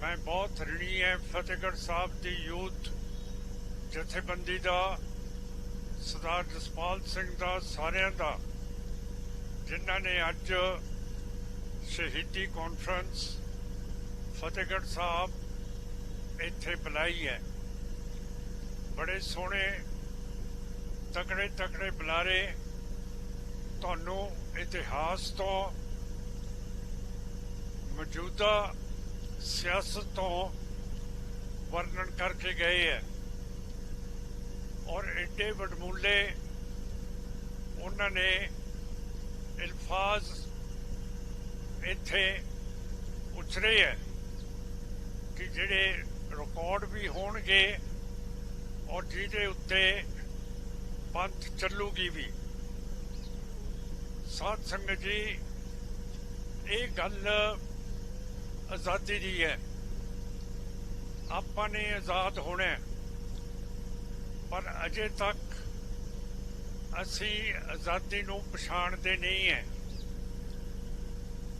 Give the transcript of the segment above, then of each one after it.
ਮੈਂ ਬਹੁਤ ਰਣੀ ਹੈ ਫਤਿਹਗੜ੍ਹ ਸਾਹਿਬ ਦੀ ਯੂਥ ਜਥੇਬੰਦੀ ਦਾ, ਸਰਦਾਰ ਜਸਪਾਲ ਸਿੰਘ ਦਾ, ਸਾਰਿਆਂ ਦਾ, ਜਿਨ੍ਹਾਂ ਨੇ ਅੱਜ ਸ਼ਹੀਦੀ ਕਾਨਫਰੰਸ ਫਤਿਹਗੜ੍ਹ ਸਾਹਿਬ ਇੱਥੇ ਬੁਲਾਈ ਹੈ ਬੜੇ ਸੋਹਣੇ ਤਕੜੇ ਤਕੜੇ ਬੁਲਾਰੇ ਤੁਹਾਨੂੰ ਇਤਿਹਾਸ ਤੋਂ ਮੌਜੂਦਾ ਸਿਆਸਤ ਤੋਂ ਵਰਣਨ ਕਰਕੇ ਗਏ ਹੈ। ਔਰ ਐਡੇ ਵਡਮੂਲੇ ਉਹਨਾਂ ਨੇ ਇਲਫਾਜ਼ ਇੱਥੇ ਉਚਰੇ ਹੈ ਕਿ ਜਿਹੜੇ ਰਿਕਾਰਡ ਵੀ ਹੋਣਗੇ ਔਰ ਜਿਹਦੇ ਉੱਤੇ ਪੰਥ ਚੱਲੂਗੀ ਵੀ। ਸਾਧ ਸੰਗਤ ਜੀ, ਇਹ ਗੱਲ ਆਜ਼ਾਦੀ ਦੀ ਹੈ। ਆਪਾਂ ਨੇ ਆਜ਼ਾਦ ਹੋਣਾ ਪਰ ਅਜੇ ਤੱਕ ਅਸੀਂ ਆਜ਼ਾਦੀ ਨੂੰ ਪਛਾਣਦੇ ਨਹੀਂ ਹੈ।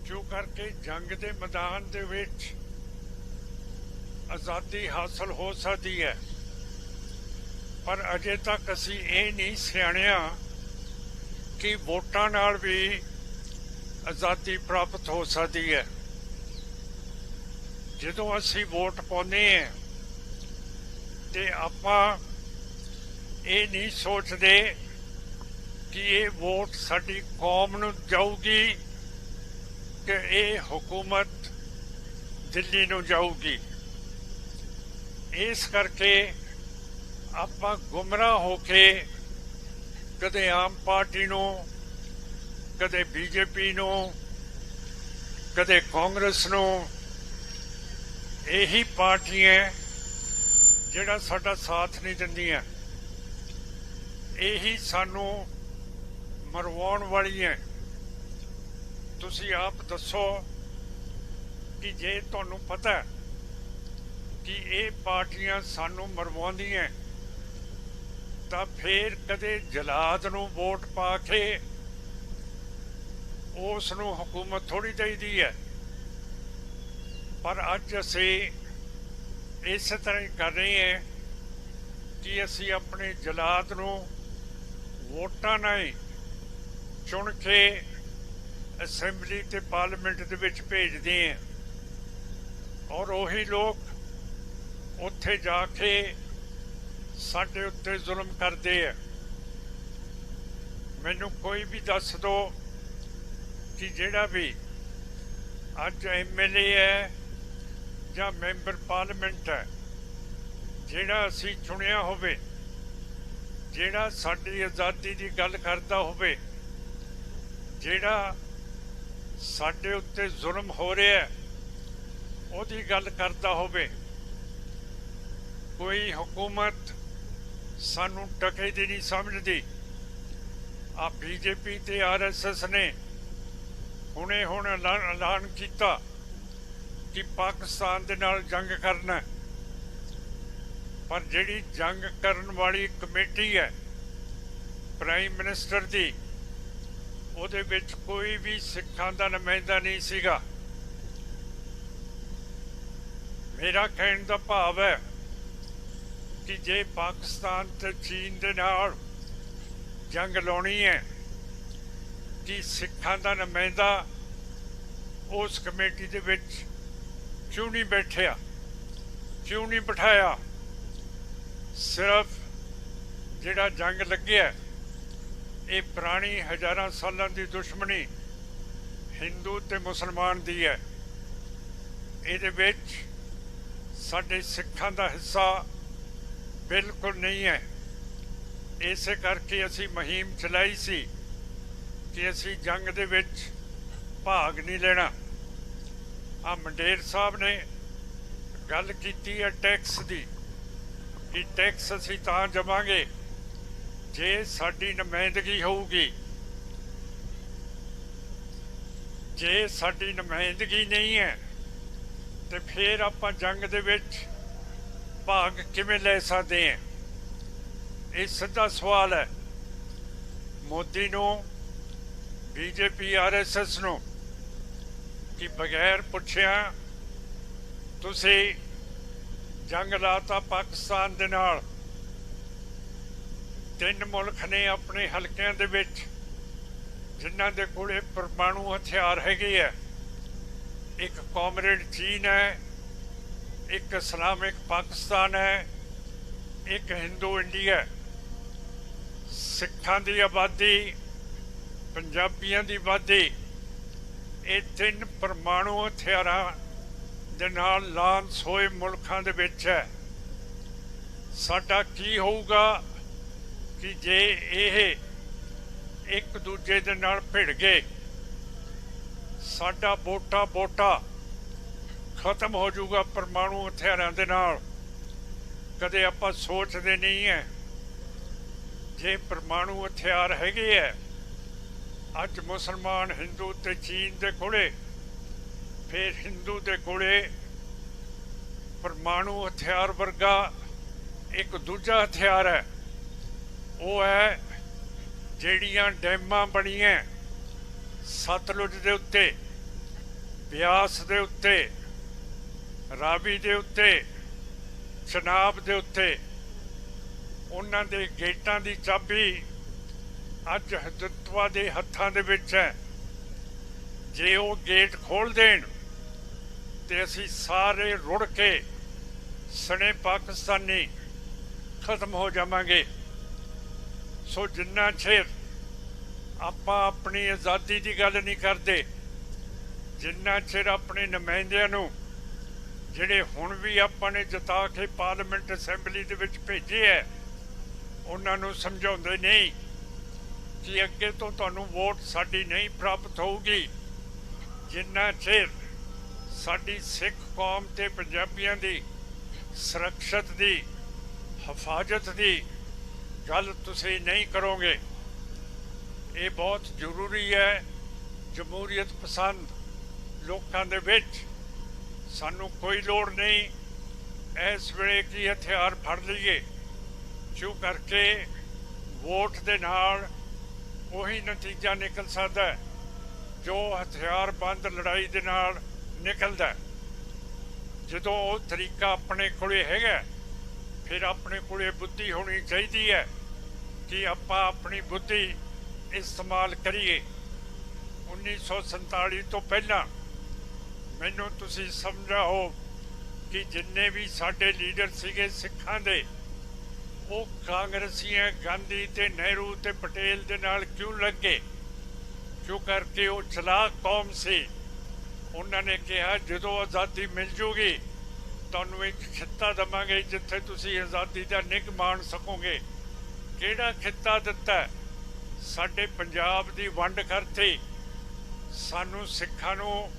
ਜੋ ਕਰਕੇ ਜੰਗ ਦੇ ਮੈਦਾਨ ਦੇ ਵਿੱਚ ਆਜ਼ਾਦੀ ਹਾਸਲ ਹੋ ਸਕਦੀ ਹੈ। ਪਰ ਅਜੇ ਤੱਕ ਅਸੀਂ ਇਹ ਨਹੀਂ ਸਿਆਣਿਆ ਕਿ ਵੋਟਾਂ ਨਾਲ ਵੀ ਆਜ਼ਾਦੀ ਪ੍ਰਾਪਤ ਹੋ ਸਕਦੀ ਹੈ। ਜਦੋਂ ਅਸੀਂ ਵੋਟ ਪਾਉਂਦੇ ਹਾਂ, ਤੇ ਆਪਾਂ ਇਹ ਨਹੀਂ ਸੋਚਦੇ ਕਿ ਇਹ ਵੋਟ ਸਾਡੀ ਕੌਮ ਨੂੰ ਜਾਊਗੀ ਕਿ ਇਹ ਹਕੂਮਤ ਦਿੱਲੀ ਨੂੰ ਜਾਊਗੀ। ਇਸ ਕਰਕੇ ਆਪਾਂ ਗੁੰਮਰਾਹ ਹੋ ਕੇ ਕਦੇ ਆਮ ਪਾਰਟੀ ਨੂੰ, ਕਦੇ ਬੀਜੇਪੀ ਨੂੰ, ਕਦੇ ਕਾਂਗਰਸ ਨੂੰ ਇਹੀ ਪਾਰਟੀਆਂ ਜਿਹੜਾ ਸਾਡਾ ਸਾਥ ਨਹੀਂ ਦਿੰਦੀਆਂ। ਇਹੀ ਸਾਨੂੰ ਮਰਵਾਉਣ ਵਾਲੀਆਂ ਤੁਸੀਂ ਆਪ ਦੱਸੋ ਕਿ ਜੇ ਤੁਹਾਨੂੰ ਪਤਾ ਕਿ ਇਹ ਪਾਰਟੀਆਂ ਸਾਨੂੰ ਮਰਵਾਉਂਦੀਆਂ ਤਾਂ ਫੇਰ ਕਦੇ ਜਲਾਦ ਨੂੰ ਵੋਟ ਪਾ ਕੇ ਉਸ ਨੂੰ ਹਕੂਮਤ ਥੋੜੀ ਚਾਹੀਦੀ ਹੈ। ਪਰ ਅੱਜ ਅਸੀਂ ਇਸੇ ਤਰ੍ਹਾਂ ਹੀ ਕਰ ਰਹੇ ਹਾਂ ਕਿ ਅਸੀਂ ਆਪਣੇ ਜਲਾਦ ਨੂੰ ਵੋਟਾਂ ਨਾਲ ਚੁਣ ਕੇ ਅਸੈਂਬਲੀ ਤੇ ਪਾਰਲੀਮੈਂਟ ਦੇ ਵਿੱਚ ਭੇਜਦੇ ਹਾਂ। ਔਰ ਉਹੀ ਲੋਕ ਉੱਥੇ ਜਾ ਕੇ ਸਾਡੇ ਉੱਤੇ ਜ਼ੁਲਮ ਕਰਦੇ ਆ। ਮੈਨੂੰ ਕੋਈ ਵੀ ਦੱਸ ਦੋ ਕਿ ਜਿਹੜਾ ਵੀ ਅੱਜ ਐਮਐਲਏ ਹੈ ਜਾਂ ਮੈਂਬਰ ਪਾਰਲੀਮੈਂਟ ਹੈ ਜਿਹੜਾ ਅਸੀਂ ਚੁਣਿਆ ਹੋਵੇ ਜਿਹੜਾ ਸਾਡੀ ਆਜ਼ਾਦੀ ਦੀ ਗੱਲ ਕਰਦਾ ਹੋਵੇ ਜਿਹੜਾ ਸਾਡੇ ਉੱਤੇ ਜ਼ੁਲਮ ਹੋ ਰਿਹਾ ਹੈ, ਉਹਦੀ ਗੱਲ ਕਰਦਾ ਹੋਵੇ ਕੋਈ ਹਕੂਮਤ ਸਾਨੂੰ ਟਕੇ ਦੀ ਨਹੀਂ ਸਮਝਦੀ। ਆ ਬੀਜੇਪੀ ਤੇ ਆਰਐਸਐਸ ਨੇ ਹੁਣੇ ਹੁਣ ਐਲਾਨ ਐਲਾਨ ਕੀਤਾ। ਕਿ ਪਾਕਿਸਤਾਨ ਦੇ ਨਾਲ ਜੰਗ ਕਰਨਾ ਪਰ ਜਿਹੜੀ ਜੰਗ ਕਰਨ ਵਾਲੀ ਕਮੇਟੀ ਹੈ, ਪ੍ਰਾਈਮ ਮਿਨਿਸਟਰ ਦੀ, ਉਹਦੇ ਵਿੱਚ ਕੋਈ ਵੀ ਸਿੱਖਾਂ ਦਾ ਨੁਮਾਇੰਦਾ ਨਹੀਂ ਸੀਗਾ। ਮੇਰਾ ਕਹਿਣ ਦਾ ਭਾਵ ਹੈ ਕਿ ਜੇ ਪਾਕਿਸਤਾਨ ਤੇ ਚੀਨ ਦੇ ਨਾਲ ਜੰਗ ਲਾਉਣੀ ਹੈ, ਕਿ ਸਿੱਖਾਂ ਦਾ ਨੁਮਾਇੰਦਾ ਉਸ ਕਮੇਟੀ ਦੇ ਵਿੱਚ ਕਿਉਂ ਨਹੀਂ ਬੈਠਿਆ? ਕਿਉਂ ਨਹੀਂ ਬਿਠਾਇਆ? ਸਿਰਫ ਜਿਹੜਾ ਜੰਗ ਲੱਗਿਆ, ਇਹ ਪੁਰਾਣੀ ਹਜ਼ਾਰਾਂ ਸਾਲਾਂ ਦੀ ਦੁਸ਼ਮਣੀ ਹਿੰਦੂ ਤੇ ਮੁਸਲਮਾਨ ਦੀ ਹੈ। ਇਹਦੇ ਵਿੱਚ ਸਾਡੇ ਸਿੱਖਾਂ ਦਾ ਹਿੱਸਾ ਬਿਲਕੁਲ ਨਹੀਂ ਹੈ। ਇਸੇ ਕਰਕੇ ਅਸੀਂ ਮੁਹਿੰਮ ਚਲਾਈ ਸੀ ਕਿ ਅਸੀਂ ਜੰਗ ਦੇ ਵਿੱਚ ਭਾਗ ਨਹੀਂ ਲੈਣਾ। ਆ ਮੰਡੇਰ ਸਾਹਿਬ ਨੇ ਗੱਲ ਕੀਤੀ ਹੈ ਟੈਕਸ ਦੀ ਕਿ ਟੈਕਸ ਅਸੀਂ ਤਾਂ ਜਮਾਂਗੇ, ਜੇ ਸਾਡੀ ਨੁਮਾਇੰਦਗੀ ਹੋਊਗੀ। ਜੇ ਸਾਡੀ ਨੁਮਾਇੰਦਗੀ ਨਹੀਂ ਹੈ, ਤੇ ਫਿਰ ਆਪਾਂ ਜੰਗ ਦੇ ਵਿੱਚ ਭਾਗ ਕਿਵੇਂ ਲੈ ਸਕਦੇ ਹਾਂ? ਇਹ ਸਿੱਧਾ ਸਵਾਲ ਹੈ। ਮੋਦੀ ਨੂੰ, ਬੀਜੇਪੀ, ਆਰਐਸਐਸ ਨੂੰ ਕਿ ਬਗੈਰ ਪੁੱਛਿਆ ਤੁਸੀਂ ਜੰਗ ਲਾਤਾ ਪਾਕਿਸਤਾਨ ਦੇ ਨਾਲ। ਤਿੰਨ ਮੁਲਕ ਨੇ ਆਪਣੇ ਹਲਕਿਆਂ ਦੇ ਵਿੱਚ, ਜਿਨ੍ਹਾਂ ਦੇ ਕੋਲੇ ਪਰਮਾਣੂ ਹਥਿਆਰ ਹੈਗੇ ਆ। ਇੱਕ ਕਾਮਰੇਡ ਚੀਨ ਹੈ, ਇੱਕ ਇਸਲਾਮਿਕ ਪਾਕਿਸਤਾਨ ਹੈ, ਇੱਕ ਹਿੰਦੂ ਇੰਡੀਆ ਸਿੱਖਾਂ ਦੀ ਆਬਾਦੀ, ਪੰਜਾਬੀਆਂ ਦੀ ਆਬਾਦੀ ਇਹ ਤਿੰਨ ਪਰਮਾਣੂ ਹਥਿਆਰਾਂ ਦੇ ਨਾਲ ਲਾਂਸ ਹੋਏ ਮੁਲਕਾਂ ਦੇ ਵਿੱਚ ਹੈ। ਸਾਡਾ ਕੀ ਹੋਊਗਾ ਕਿ ਜੇ ਇਹ ਇੱਕ ਦੂਜੇ ਦੇ ਨਾਲ ਭਿੜ ਗਏ, ਸਾਡਾ ਬੋਟਾ ਬੋਟਾ ਖਤਮ ਹੋ ਜਾਊਗਾ ਪਰਮਾਣੂ ਹਥਿਆਰਾਂ ਦੇ ਨਾਲ। ਕਦੇ ਆਪਾਂ ਸੋਚਦੇ ਨਹੀਂ ਹੈ ਜੇ ਪਰਮਾਣੂ ਹਥਿਆਰ ਹੈਗੇ ਹੈ ਅੱਜ ਮੁਸਲਮਾਨ ਹਿੰਦੂ ਤੇ ਚੀਨ ਦੇ ਕੋਲੇ, ਫਿਰ ਹਿੰਦੂ ਦੇ ਕੋਲੇ ਪਰਮਾਣੂ ਹਥਿਆਰ ਵਰਗਾ ਇੱਕ ਦੂਜਾ ਹਥਿਆਰ ਹੈ। ਉਹ ਹੈ ਜਿਹੜੀਆਂ ਡੈਮਾਂ ਬਣੀਆਂ ਸਤਲੁਜ ਦੇ ਉੱਤੇ, ਬਿਆਸ ਦੇ ਉੱਤੇ, ਰਾਵੀ ਦੇ ਉੱਤੇ, ਚਨਾਬ ਦੇ ਉੱਤੇ। ਉਹਨਾਂ ਦੇ ਗੇਟਾਂ ਦੀ ਚਾਬੀ ਅੱਜ ਹਿੰਦੁਤਵਾ ਦੇ ਹੱਥਾਂ ਦੇ ਵਿੱਚ ਹੈ। ਜੇ ਉਹ ਗੇਟ ਖੋਲ ਦੇਣ ਤੇ ਅਸੀਂ ਸਾਰੇ ਰੁੜ ਕੇ ਸਣੇ ਪਾਕਿਸਤਾਨੀ ਖਤਮ ਹੋ ਜਾਵਾਂਗੇ। ਸੋ ਜਿੰਨਾ ਚਿਰ ਆਪਾਂ ਆਪਣੀ ਆਜ਼ਾਦੀ ਦੀ ਗੱਲ ਨਹੀਂ ਕਰਦੇ, ਜਿੰਨਾ ਚਿਰ ਆਪਣੇ ਨੁਮਾਇੰਦਿਆਂ ਨੂੰ ਜਿਹੜੇ ਹੁਣ ਵੀ ਆਪਾਂ ਨੇ ਜਿਤਾ ਕੇ ਪਾਰਲੀਮੈਂਟ ਅਸੈਂਬਲੀ ਦੇ ਵਿੱਚ ਭੇਜੇ ਹੈ, ਉਹਨਾਂ ਨੂੰ ਸਮਝਾਉਂਦੇ ਨਹੀਂ। ਕਿ ਅੱਗੇ ਤੋਂ ਤੁਹਾਨੂੰ ਵੋਟ ਸਾਡੀ ਨਹੀਂ ਪ੍ਰਾਪਤ ਹੋਊਗੀ। ਜਿੰਨਾ ਚਿਰ ਸਾਡੀ ਸਿੱਖ ਕੌਮ ਤੇ ਪੰਜਾਬੀਆਂ ਦੀ ਸੁਰੱਖਿਅਤ ਦੀ, ਹਿਫਾਜ਼ਤ ਦੀ ਗੱਲ ਤੁਸੀਂ ਨਹੀਂ ਕਰੋਗੇ, ਇਹ ਬਹੁਤ ਜ਼ਰੂਰੀ ਹੈ। ਜਮਹੂਰੀਅਤ ਪਸੰਦ ਲੋਕਾਂ ਦੇ ਵਿੱਚ ਸਾਨੂੰ ਕੋਈ ਲੋੜ ਨਹੀਂ। ਇਸ ਵੇਲੇ ਕੀ ਹਥਿਆਰ ਫੜ ਲਈਏ? ਕਿਉਂ ਕਰਕੇ ਵੋਟ ਦੇ ਨਾਲ ਉਹੀ ਨਤੀਜਾ ਨਿਕਲ ਸਕਦਾ ਹੈ, ਜੋ ਹਥਿਆਰਬੰਦ ਲੜਾਈ ਦੇ ਨਾਲ ਨਿਕਲਦਾ ਜਦੋਂ ਉਹ ਤਰੀਕਾ ਆਪਣੇ ਕੋਲੇ ਹੈਗਾ ਫਿਰ ਆਪਣੇ ਕੋਲੇ ਬੁੱਧੀ ਹੋਣੀ ਚਾਹੀਦੀ ਹੈ ਕਿ ਆਪਾਂ ਆਪਣੀ ਬੁੱਧੀ ਇਸਤੇਮਾਲ ਕਰੀਏ। 1947 ਤੋਂ ਪਹਿਲਾਂ ਮੈਨੂੰ ਤੁਸੀਂ ਸਮਝਾਓ ਕਿ ਜਿੰਨੇ ਵੀ ਸਾਡੇ ਲੀਡਰ ਸੀਗੇ ਸਿੱਖਾਂ ਦੇ ਉਹ ਕਾਂਗਰਸੀਆਂ, ਗਾਂਧੀ ਤੇ ਨਹਿਰੂ ਤੇ ਪਟੇਲ ਦੇ ਨਾਲ ਕਿਉਂ ਲੱਗੇ? ਕਿਉਂ ਕਰਕੇ ਉਹ ਚਲਾਕ ਕੌਮ ਸੀ? ਉਹਨਾਂ ਨੇ ਕਿਹਾ, ਜਦੋਂ ਆਜ਼ਾਦੀ ਮਿਲ ਜੂਗੀ, ਤੁਹਾਨੂੰ ਇੱਕ ਖਿੱਤਾ ਦਵਾਂਗੇ ਜਿੱਥੇ ਤੁਸੀਂ ਆਜ਼ਾਦੀ ਦਾ ਨਿੱਘ ਮਾਣ ਸਕੋਗੇ। ਕਿਹੜਾ ਖਿੱਤਾ ਦਿੱਤਾ? ਸਾਡੇ ਪੰਜਾਬ ਦੀ ਵੰਡ ਕਰਤੀ। ਸਾਨੂੰ ਸਿੱਖਾਂ ਨੂੰ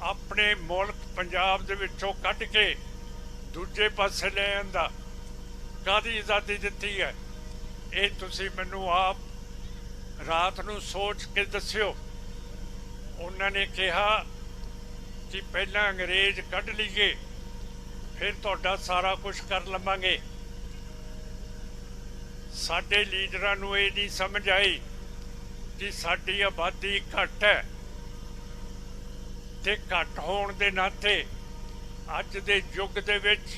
ਆਪਣੇ ਮੁਲਕ ਪੰਜਾਬ ਦੇ ਵਿੱਚੋਂ ਕੱਢ ਕੇ ਦੂਜੇ ਪਾਸੇ ਲੈ ਆਂਦਾ। ਕਾਦੀ ਆਜ਼ਾਦੀ ਦਿੱਤੀ ਹੈ? ਇਹ ਤੁਸੀਂ ਮੈਨੂੰ ਆਪ ਰਾਤ ਨੂੰ ਸੋਚ ਕੇ ਦੱਸਿਓ। ਉਹਨਾਂ ਨੇ ਕਿਹਾ ਕਿ ਪਹਿਲਾਂ ਅੰਗਰੇਜ਼ ਕੱਢ ਲਈਏ, ਫਿਰ ਤੁਹਾਡਾ ਸਾਰਾ ਕੁਝ ਕਰ ਲਵਾਂਗੇ। ਸਾਡੇ ਲੀਡਰਾਂ ਨੂੰ ਇਹ ਨਹੀਂ ਸਮਝ ਆਈ ਕਿ ਸਾਡੀ ਆਬਾਦੀ ਘੱਟ ਹੈ ਤੇ ਘੱਟ ਹੋਣ ਦੇ ਨਾਤੇ ਅੱਜ ਦੇ ਯੁੱਗ ਦੇ ਵਿੱਚ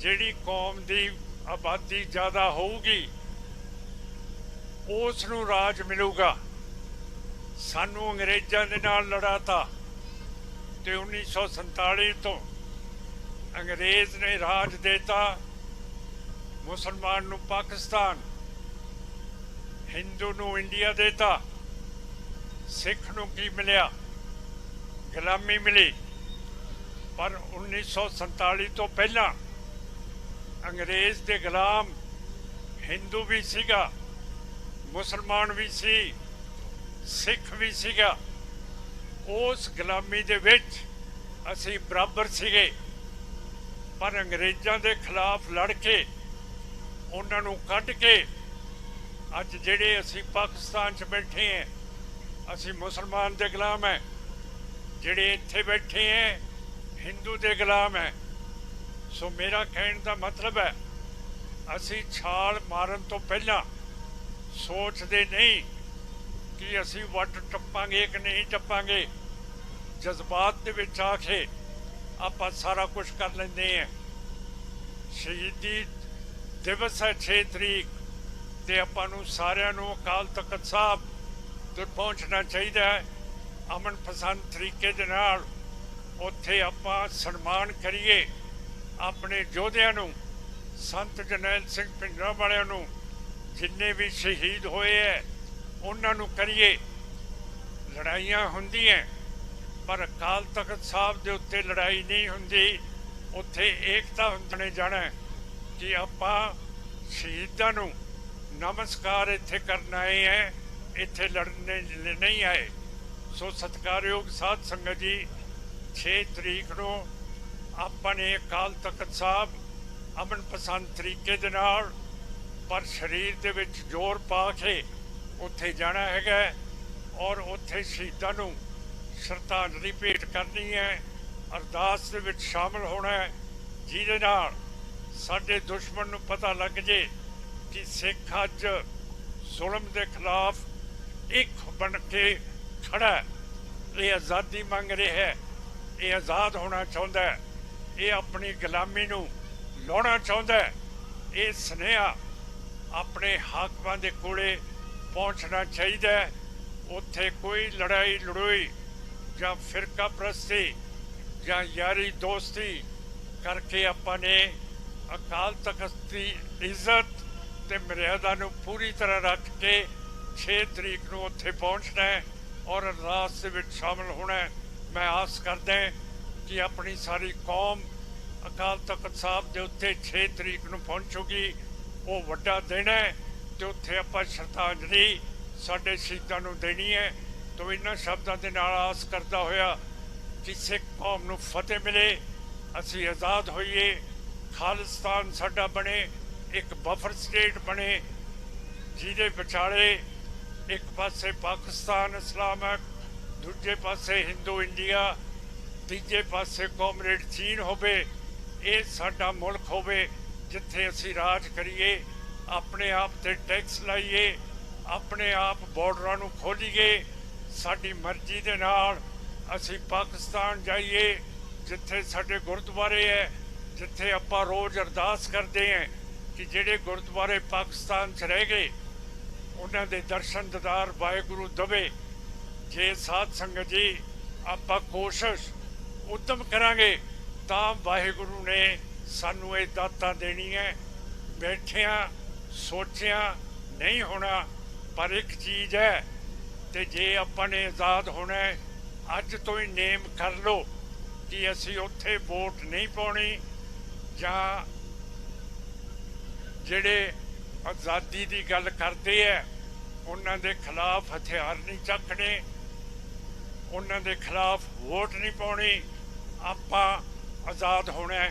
ਜਿਹੜੀ ਕੌਮ ਦੀ ਆਬਾਦੀ ਜ਼ਿਆਦਾ ਹੋਊਗੀ ਉਸ ਨੂੰ ਰਾਜ ਮਿਲੂਗਾ। ਸਾਨੂੰ ਅੰਗਰੇਜ਼ਾਂ ਦੇ ਨਾਲ ਲੜਾਤਾ ਤੇ 1947 ਤੋਂ ਅੰਗਰੇਜ਼ ਨੇ ਰਾਜ ਦੇਤਾ। ਮੁਸਲਮਾਨ ਨੂੰ ਪਾਕਿਸਤਾਨ, ਹਿੰਦੂ ਨੂੰ ਇੰਡੀਆ ਦੇਤਾ। ਸਿੱਖ ਨੂੰ ਕੀ ਮਿਲਿਆ? ਗੁਲਾਮੀ ਮਿਲੀ। ਪਰ 1947 ਤੋਂ ਪਹਿਲਾਂ ਅੰਗਰੇਜ਼ ਦੇ ਗੁਲਾਮ, ਹਿੰਦੂ ਵੀ ਸੀਗਾ, ਮੁਸਲਮਾਨ ਵੀ ਸੀ, ਸਿੱਖ ਵੀ ਸੀਗਾ। ਉਸ ਗੁਲਾਮੀ ਦੇ ਵਿੱਚ ਅਸੀਂ ਬਰਾਬਰ ਸੀਗੇ। ਪਰ ਅੰਗਰੇਜ਼ਾਂ ਦੇ ਖਿਲਾਫ ਲੜ ਕੇ, ਉਹਨਾਂ ਨੂੰ ਕੱਢ ਕੇ, ਅੱਜ ਜਿਹੜੇ ਅਸੀਂ ਪਾਕਿਸਤਾਨ 'ਚ ਬੈਠੇ ਹਾਂ ਅਸੀਂ ਮੁਸਲਮਾਨ ਦੇ ਗੁਲਾਮ ਹੈ ਜਿਹੜੇ ਇੱਥੇ ਬੈਠੇ ਹੈ ਹਿੰਦੂ ਦੇ ਗੁਲਾਮ ਹੈ ਸੋ ਮੇਰਾ ਕਹਿਣ ਦਾ ਮਤਲਬ ਹੈ, ਅਸੀਂ ਛਾਲ ਮਾਰਨ ਤੋਂ ਪਹਿਲਾਂ ਸੋਚਦੇ ਨਹੀਂ ਕਿ ਅਸੀਂ ਵੱਟ ਟੱਪਾਂਗੇ ਕਿ ਨਹੀਂ ਟੱਪਾਂਗੇ। ਜਜ਼ਬਾਤ ਦੇ ਵਿੱਚ ਆ ਕੇ ਆਪਾਂ ਸਾਰਾ ਕੁਝ ਕਰ ਲੈਂਦੇ ਹਾਂ। ਸ਼ਹੀਦੀ ਦਿਵਸ ਹੈ 6 ਤਰੀਕ ਤੇ ਆਪਾਂ ਨੂੰ ਸਾਰਿਆਂ ਨੂੰ ਅਕਾਲ ਤਖਤ ਸਾਹਿਬ ਤੇ ਪਹੁੰਚਣਾ ਚਾਹੀਦਾ ਹੈ। ਅਮਨ ਪਸੰਦ ਤਰੀਕੇ ਦੇ ਨਾਲ ਉੱਥੇ ਆਪਾਂ ਸਨਮਾਨ ਕਰੀਏ। ਆਪਣੇ ਯੋਧਿਆਂ ਨੂੰ, ਸੰਤ ਜਰਨੈਲ ਸਿੰਘ ਭਿੰਡਰਾਂ ਵਾਲਿਆਂ ਨੂੰ, ਜਿੰਨੇ ਵੀ ਸ਼ਹੀਦ ਹੋਏ ਹੈ ਉਹਨਾਂ ਨੂੰ ਕਰੀਏ। ਲੜਾਈਆਂ ਹੁੰਦੀਆਂ, ਪਰ ਅਕਾਲ ਤਖਤ ਸਾਹਿਬ ਦੇ ਉੱਤੇ ਲੜਾਈ ਨਹੀਂ ਹੁੰਦੀ। ਉੱਥੇ ਏਕਤਾ ਹੁੰਦਣੇ ਜਾਣਾ ਕਿ ਆਪਾਂ ਸ਼ਹੀਦਾਂ ਨੂੰ ਨਮਸਕਾਰ ਇੱਥੇ ਕਰਨ ਆਏ ਹੈ ਇੱਥੇ ਲੜਨੇ ਨਹੀਂ ਆਏ। ਸੋ ਸਤਿਕਾਰਯੋਗ ਸਾਧ ਸੰਗਤ ਜੀ 6 ਤਰੀਕ ਨੂੰ ਆਪਾਂ ਨੇ ਅਕਾਲ ਤਖਤ ਸਾਹਿਬ ਅਮਨ ਪਸੰਦ ਤਰੀਕੇ ਦੇ ਨਾਲ ਪਰ ਸਰੀਰ ਦੇ ਵਿੱਚ ਜ਼ੋਰ ਪਾ ਕੇ ਉੱਥੇ ਜਾਣਾ ਹੈਗਾ ਔਰ ਉੱਥੇ ਸ਼ਹੀਦਾਂ ਨੂੰ ਸ਼ਰਧਾਂਜਲੀ ਭੇਟ ਕਰਨੀ ਹੈ, ਅਰਦਾਸ ਦੇ ਵਿੱਚ ਸ਼ਾਮਲ ਹੋਣਾ ਹੈ, ਜਿਹਦੇ ਨਾਲ ਸਾਡੇ ਦੁਸ਼ਮਣ ਨੂੰ ਪਤਾ ਲੱਗ ਜੇ ਕਿ ਸਿੱਖ ਅੱਜ ਜ਼ੁਲਮ ਦੇ ਖਿਲਾਫ ਇੱਕ ਬਣ ਕੇ ਖੜਾ ਇਹ ਆਜ਼ਾਦੀ ਮੰਗ ਰਿਹਾ ਹੈ, ਇਹ ਆਜ਼ਾਦ ਹੋਣਾ ਚਾਹੁੰਦਾ ਹੈ। ਇਹ ਆਪਣੀ ਗੁਲਾਮੀ ਨੂੰ ਲਾਉਣਾ ਚਾਹੁੰਦਾ ਹੈ। ਇਹ ਸੁਨੇਹਾ ਆਪਣੇ ਹਾਕਮਾਂ ਦੇ ਕੋਲੇ ਪਹੁੰਚਣਾ ਚਾਹੀਦਾ ਹੈ। ਉੱਥੇ ਕੋਈ ਲੜਾਈ, ਲੜੋਈ ਜਾਂ ਫਿਰਕਾ ਪ੍ਰਸਤੀ ਜਾਂ ਯਾਰੀ ਦੋਸਤੀ ਕਰਕੇ ਆਪਾਂ ਨੇ ਅਕਾਲ ਤਖਤ ਦੀ ਇੱਜ਼ਤ ਤੇ ਮਰਿਆਦਾ ਨੂੰ ਪੂਰੀ ਤਰ੍ਹਾਂ ਰੱਖ ਕੇ 6 ਤਰੀਕ ਨੂੰ ਉੱਥੇ ਪਹੁੰਚਣਾ ਹੈ ਔਰ ਅਰਦਾਸ ਦੇ ਵਿੱਚ ਸ਼ਾਮਲ ਹੋਣਾ ਹੈ। ਮੈਂ ਆਸ ਕਰਦਾ ਹਾਂ ਕਿ ਆਪਣੀ ਸਾਰੀ ਕੌਮ ਅਕਾਲ ਤਖਤ ਸਾਹਿਬ ਦੇ ਉੱਤੇ 6 ਤਰੀਕ ਨੂੰ ਪਹੁੰਚੂਗੀ, ਉਹ ਵੱਡਾ ਦਿਨ ਹੈ ਤੇ ਉੱਥੇ ਆਪਾਂ ਸ਼ਰਧਾਂਜਲੀ ਸਾਡੇ ਸ਼ਹੀਦਾਂ ਨੂੰ ਦੇਣੀ ਹੈ। ਤੋਂ ਇਹਨਾਂ ਸ਼ਬਦਾਂ ਦੇ ਨਾਲ ਆਸ ਕਰਦਾ ਹੋਇਆ ਕਿ ਸਿੱਖ ਕੌਮ ਨੂੰ ਫਤਿਹ ਮਿਲੇ, ਅਸੀਂ ਆਜ਼ਾਦ ਹੋਈਏ, ਖਾਲਿਸਤਾਨ ਸਾਡਾ ਬਣੇ, ਇੱਕ ਬਫਰ ਸਟੇਟ ਬਣੇ, ਜਿਹਦੇ ਵਿਚਾਲੇ ਇੱਕ ਪਾਸੇ ਪਾਕਿਸਤਾਨ ਇਸਲਾਮਕ ਦੂਜੇ ਪਾਸੇ ਹਿੰਦੂ ਇੰਡੀਆ ਤੀਜੇ ਪਾਸੇ ਕੌਮਰੇਡ ਚੀਨ ਹੋਵੇ, ਇਹ ਸਾਡਾ ਮੁਲਕ ਹੋਵੇ, ਜਿੱਥੇ ਅਸੀਂ ਰਾਜ ਕਰੀਏ, ਆਪਣੇ ਆਪ ਤੇ ਟੈਕਸ ਲਾਈਏ, ਆਪਣੇ ਆਪ ਬਾਰਡਰਾਂ ਨੂੰ ਖੋਲੀਏ, ਸਾਡੀ ਮਰਜ਼ੀ ਦੇ ਨਾਲ ਅਸੀਂ ਪਾਕਿਸਤਾਨ ਜਾਈਏ, ਜਿੱਥੇ ਸਾਡੇ ਗੁਰਦੁਆਰੇ ਹੈ, ਜਿੱਥੇ ਆਪਾਂ ਰੋਜ਼ ਅਰਦਾਸ ਕਰਦੇ ਹਾਂ ਕਿ ਜਿਹੜੇ ਗੁਰਦੁਆਰੇ ਪਾਕਿਸਤਾਨ 'ਚ ਰਹਿ ਗਏ, ਉਹਨਾਂ ਦੇ ਦਰਸ਼ਨ ਦਿਦਾਰ ਵਾਹਿਗੁਰੂ ਦਵੇ। ਜੇ ਸਾਧ ਸੰਗਤ ਜੀ, ਆਪਾਂ ਕੋਸ਼ਿਸ਼ ਉਦਮ ਕਰਾਂਗੇ, ਤਾਂ ਵਾਹਿਗੁਰੂ ਨੇ ਸਾਨੂੰ ਇਹ ਦਾਤਾਂ ਦੇਣੀ ਹੈ। ਬੈਠਿਆਂ, ਸੋਚਿਆ, ਨਹੀਂ ਹੋਣਾ, ਪਰ ਇੱਕ ਚੀਜ਼ ਹੈ, ਤੇ ਜੇ ਆਪਾਂ ਨੇ ਆਜ਼ਾਦ ਹੋਣਾ ਹੈ, ਅੱਜ ਤੋਂ ਹੀ ਨੇਮ ਕਰ ਲਓ ਕਿ ਅਸੀਂ ਉੱਥੇ ਵੋਟ ਨਹੀਂ ਪਾਉਣੀ, ਜਾਂ ਜਿਹੜੇ ਆਜ਼ਾਦੀ ਦੀ ਗੱਲ ਕਰਦੇ ਐ ਉਹਨਾਂ ਦੇ ਖਿਲਾਫ ਹਥਿਆਰ ਨਹੀਂ ਚੱਕਣੇ, ਉਹਨਾਂ ਦੇ ਖਿਲਾਫ ਵੋਟ ਨਹੀਂ ਪਾਉਣੀ ਆਪਾਂ ਆਜ਼ਾਦ ਹੋਣਾ